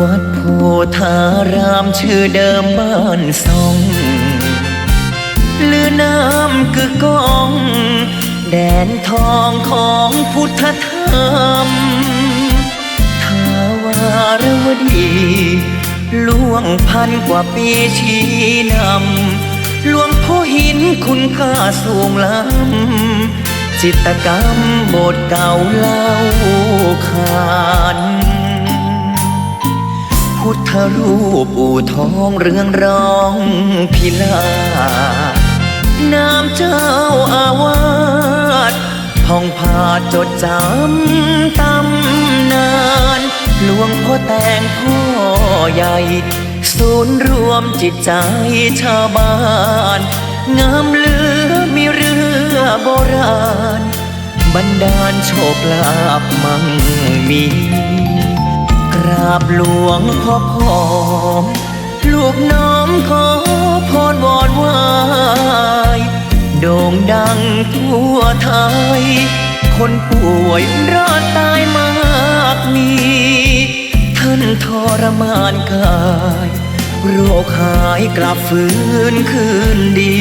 วัดโพธารามชื่อเดิมบ้านทรงลือน้ำคือกอง แดนทองของพุทธธรรมทาวารวดีล่วงพันกว่าปีชี้นำหลวงพ่อหินคุณค่าสูงล้ำจิตกรรมโบสถ์เก่าเล่าขาน พุทธรูปอู่ทองเรืองร้องพิลาน้ำเจ้าอาวาสท่องผาจดจำตำนานหลวงพ่อแต่งพ่อใหญ่ ศูนย์รวมจิตใจชาวบ้านงามเลือมีเรือโบราณบันดาลโชคลาภมั่งมี ราบหลวงพ่อพอม ลูกน้องขอพรวอนไหวายโด่งดังทั่วไทย คนป่วยรอดตายมากมี ท่านทรมานกาย โรคหายกลับฟื้นคืนดี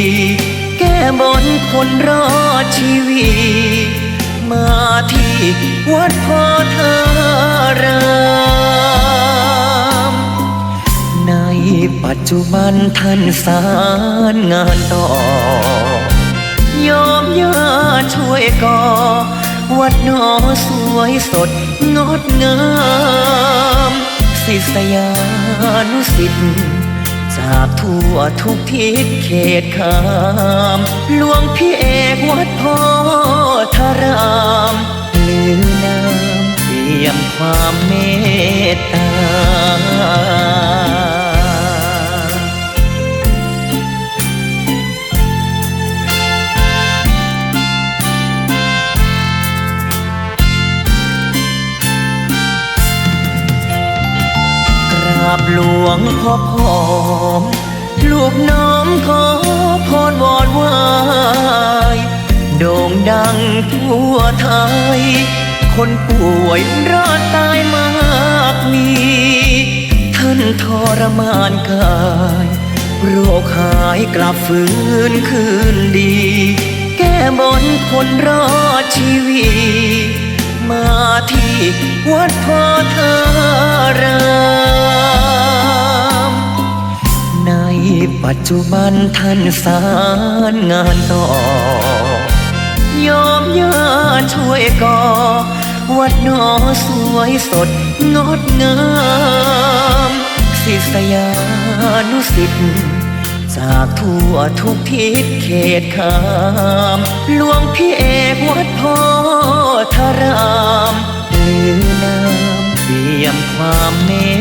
แก้บนคนรอดชีวิต มาที่วัดโพธารามในปัจจุบันท่านสารงานต่อยอมญาช่วยก่อ วัดหนอสวยสดงดงาม ศิษยานุสิทธิ์จากทั่วทุกทิศเขตขาม หลวงพี่เอกวัดโพธารามลือนามเปี่ยมความเมตตากราบหลวงพ่อพอม ลูกน้อมขอพรวอนไหวา คนป่วยรอดตายมากมี ท่านทรมานกาย โรคหายกลับฟื้นคืนดี แก้บนคนรอดชีวิต มาที่วัดโพธารามในปัจจุบันท่านสารงานต่อยอมญาช่วยก่อ วัดหนอสวยสดงดงามศิษยานุสิทธิ์จากทั่วทุกทิศเขตขามหลวงพี่เอกวัดพ่อธารามลือนามเปี่ยมความเมต